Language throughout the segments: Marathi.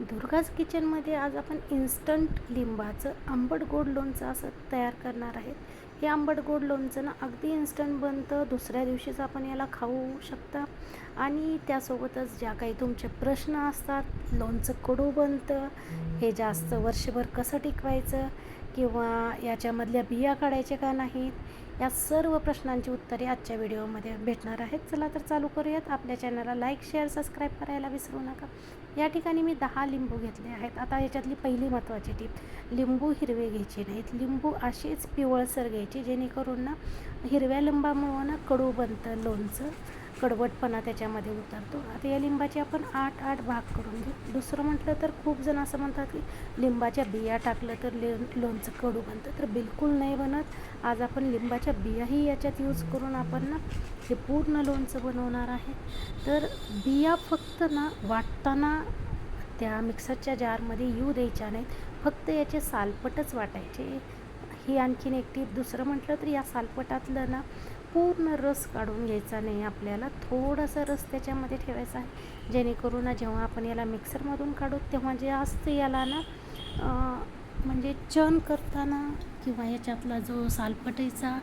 दुर्गाज किचनमध्ये आज आपण इन्स्टंट लिंबाचं आंबट गोड लोणचं असं तयार करणार आहेत. हे आंबट गोड लोणचं ना अगदी इन्स्टंट बनतं. दुसऱ्या दिवशीच आपण याला खाऊ शकता. आणि त्यासोबतच ज्या काही तुमचे प्रश्न असतात लोणचं कडू बनतं. हे जास्त वर्षभर कसं टिकवायचं? किंवा याच्यामधल्या बिया काढायच्या का नाहीत या सर्व प्रश्नांची उत्तरे आजच्या व्हिडिओमध्ये भेटणार आहेत. चला तर चालू करूयात. आपल्या चॅनलला लाईक शेअर सबस्क्राईब करायला विसरू नका. या ठिकाणी मी दहा लिंबू घेतले आहेत. आता याच्यातली पहिली महत्त्वाची टीप लिंबू हिरवे घ्यायचे नाहीत. लिंबू असेच पिवळसर घ्यायचे जेणेकरून ना हिरव्या लिंबामुळं ना कडू बनतं लोणचं. कडवटपणा त्याच्यामध्ये उतरतो. आता या लिंबाचे आपण आठ आठ भाग करून घेऊ. दुसरं म्हटलं तर खूप जण असं म्हणतात की लिंबाच्या बिया टाकलं तर ले लोणचं कडू बनतं. तर बिलकुल नाही बनत. आज आपण लिंबाच्या बियाही याच्यात यूज करून आपण ना हे पूर्ण लोणचं बनवणार आहे. तर बिया फक्त ना वाटताना त्या मिक्सरच्या जारमध्ये येऊ द्यायच्या नाहीत. फक्त याचे सालपटच वाटायचे. ही आणखीन एक टीप दुसरं म्हटलं तर या सालपटातलं ना पूर्ण रस काढून घ्यायचा नाही आपल्याला. थोडासा रस त्याच्यामध्ये ठेवायचा आहे. जेणेकरून जेव्हा आपण याला मिक्सरमधून काढू तेव्हा जे असतं याला ना म्हणजे चन करताना किंवा याच्यातला जो सालपटीचा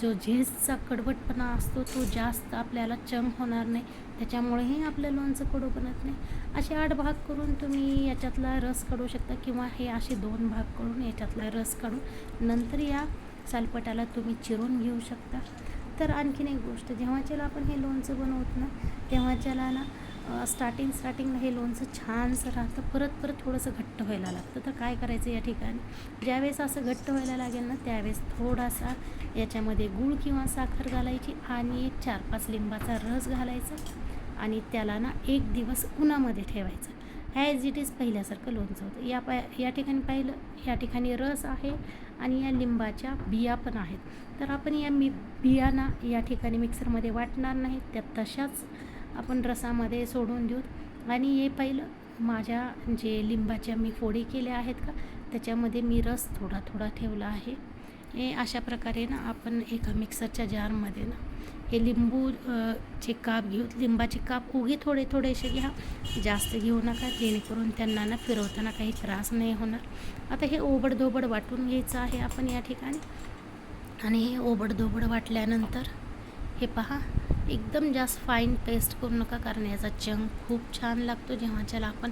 जो झेजचा कडवटपणा असतो तो जास्त आपल्याला चम होणार नाही. त्याच्यामुळेही आपलं लोणचं कडू बनत नाही. असे आठ भाग करून तुम्ही याच्यातला रस काढू शकता किंवा हे असे दोन भाग करून याच्यातला रस काढून नंतर या सालपटाला तुम्ही चिरून घेऊ शकता. तर आणखीन एक गोष्ट जेव्हाच्याला आपण हे लोणचं बनवत ना तेव्हाच्याला ना स्टार्टिंग स्टार्टिंगला हे लोणचं छानसं राहतं. परत परत थोडंसं घट्ट व्हायला लागतं. तर काय करायचं या ठिकाणी? ज्यावेळेस असं घट्ट व्हायला लागेल ना त्यावेळेस थोडासा याच्यामध्ये गूळ किंवा साखर घालायची आणि एक चार पाच लिंबाचा रस घालायचा आणि त्याला ना एक दिवस उन्हामध्ये ठेवायचं. ह्या ॲज इट इज पहिल्यासारखं लोणचं होतं. या पा या ठिकाणी पाहिलं या ठिकाणी रस आहे आणि या लिंबाच्या बिया पण आहेत. तर आपण या मी बियांना या ठिकाणी मिक्सरमध्ये वाटणार नाही. त्या तशाच आपण रसामध्ये सोडून देऊत आणि हे पहिलं माझ्या जे लिंबाच्या मी फोडी केल्या आहेत का त्याच्यामध्ये मी रस थोडा थोडा ठेवला आहे. हे अशा प्रकारे ना आपण एका मिक्सरच्या जारमध्ये ना हे लिंबू चे काप घेऊ लिंबाचे काप उगे थोडे थोडेसे घ्या. जास्त घेऊ नका जेणेकरून त्यांना ना फिरवताना काही त्रास नाही होणार. आता हे ओबडधोबड वाटून घ्यायचं आहे आपण या ठिकाणी. आणि हे ओबडधोबड वाटल्यानंतर हे पहा एकदम जास्त फाईन पेस्ट करू नका कारण याचा चंक खूप छान लागतो. जेव्हा ज्याला आपण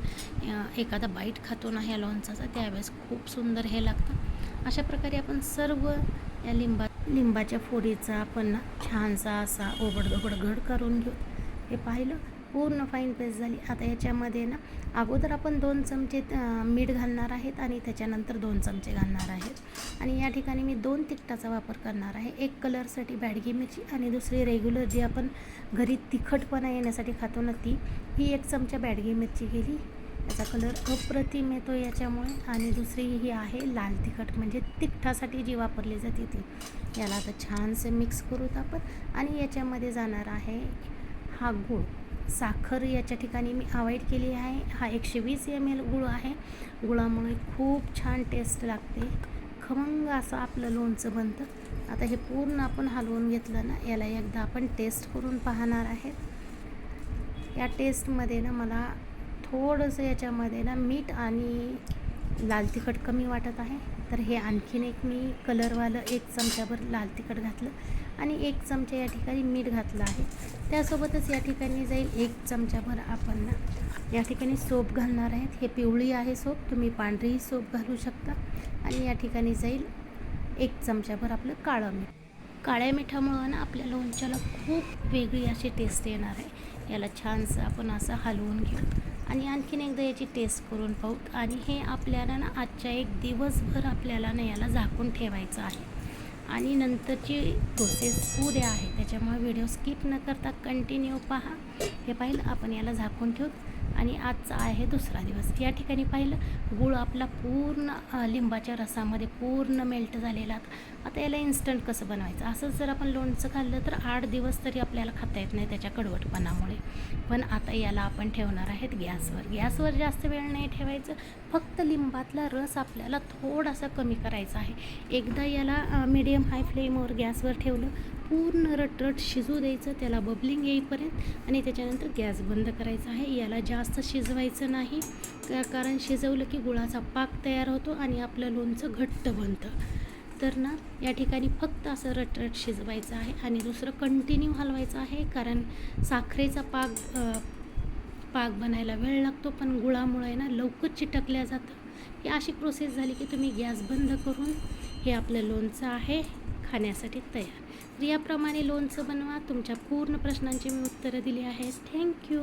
एखादा बाईट खातो ना ह्या लोणचाचा त्यावेळेस खूप सुंदर हे लागतं. अशा प्रकारे आपण सर्व या लिंबा लिंबाच्या फोडीचा आपण छानसा असा ओबड घड करून घेऊ. हे पाहिलं? पूर्ण फाईन पेस्ट झाली. आता याच्यामध्ये ना अगोदर आपण दोन चमचे मीठ घालणार आहेत आणि त्याच्यानंतर दोन चमचे घालणार आहेत. आणि या ठिकाणी मी दोन तिखटाचा वापर करणार आहे. एक कलरसाठी बॅडगी मिरची आणि दुसरी रेग्युलर जी आपण घरी तिखटपणा येण्यासाठी खातो ना ती ही एक चमचा बॅडगी मिरची गेली याचा कलर अप्रतिम येतो याच्यामुळे. आणि दुसरी ही आहे लाल तिखट. म्हणजे तिखटासाठी जी वापरली जाते ती. याला आता छानसे मिक्स करूत आपण. आणि याच्यामध्ये जाणार आहे हा गूळ. साखर याच्या ठिकाणी मी अवॉइड केली आहे. हा एकशे वीस एम एल गुळ आहे. गुळामुळे खूप छान टेस्ट लागते. खमंग असं आपलं लोणचं बनतं. आता हे पूर्ण आपण हलवून घेतलं ना याला एकदा आपण टेस्ट करून पाहणार आहेत या टेस्टमध्ये ना मला थोडंसं याच्यामध्ये ना मीठ आणि लाल तिखट कमी वाटत आहे. तर हे आणखीन एक मी कलरवालं एक चमच्याभर लाल तिखट घातलं आणि एक चमचा या ठिकाणी मीठ घातलं आहे. त्यासोबतच या ठिकाणी जाईल एक चमच्याभर आपण ना या ठिकाणी सोप घालणार आहेत. हे पिवळी आहे सोप तुम्ही पांढरीही सोप घालू शकता. आणि या ठिकाणी जाईल एक चमच्याभर आपलं काळं मीठ. काळ्या मिठामुळं ना आपल्या लोणच्याला खूप वेगळी अशी टेस्ट येणार आहे. याला छानसं आपण असं हलवून घेऊ. आणि आणखीन एकदा याची टेस्ट करून पाहू. आणि हे आपल्याला ना आजच्या एक दिवसभर आपल्याला ना याला झाकून ठेवायचं आहे. आणि नंतरची प्रोसेस उद्या आहे. त्याच्यामुळे व्हिडिओ स्किप न करता कंटिन्यू पहा. हे पाहिलं आपण याला झाकून ठेवू. आणि आजचा आहे दुसरा दिवस. या ठिकाणी पाहिलं गूळ आपला पूर्ण लिंबाच्या रसामध्ये पूर्ण मेल्ट झालेला आता याला इन्स्टंट कसं बनवायचं? असंच जर आपण लोणचं खाल्लं तर आठ दिवस तरी आपल्याला खाता येत नाही त्याच्या कडवटपणामुळे. पण आता याला आपण ठेवणार आहेत गॅसवर. गॅसवर जास्त वेळ नाही ठेवायचं. फक्त लिंबातला रस आपल्याला थोडासा कमी करायचा आहे. एकदा याला मीडियम हाय फ्लेमवर गॅसवर ठेवलं पूर्ण रटरट शिजू द्यायचं त्याला बबलिंग येईपर्यंत आणि त्याच्यानंतर गॅस बंद करायचा आहे. याला जास्त शिजवायचं नाही का कारण शिजवलं की गुळाचा पाक तयार होतो आणि आपलं लोणचं घट्ट बनतं. तर ना या ठिकाणी फक्त असं रटरट शिजवायचं आहे आणि दुसरं कंटिन्यू हलवायचं आहे कारण साखरेचा पाक पाक बनायला वेळ लागतो पण गुळामुळे ना लवकर चिटकल्या जातं. ही अशी प्रोसेस झाली की तुम्ही गॅस बंद करून हे आपलं लोणचं आहे खाण्यासाठी तयार. याप्रमाणे लोणचं बनवा. तुमच्या पूर्ण प्रश्नांची मी उत्तरं दिली आहेत. थँक्यू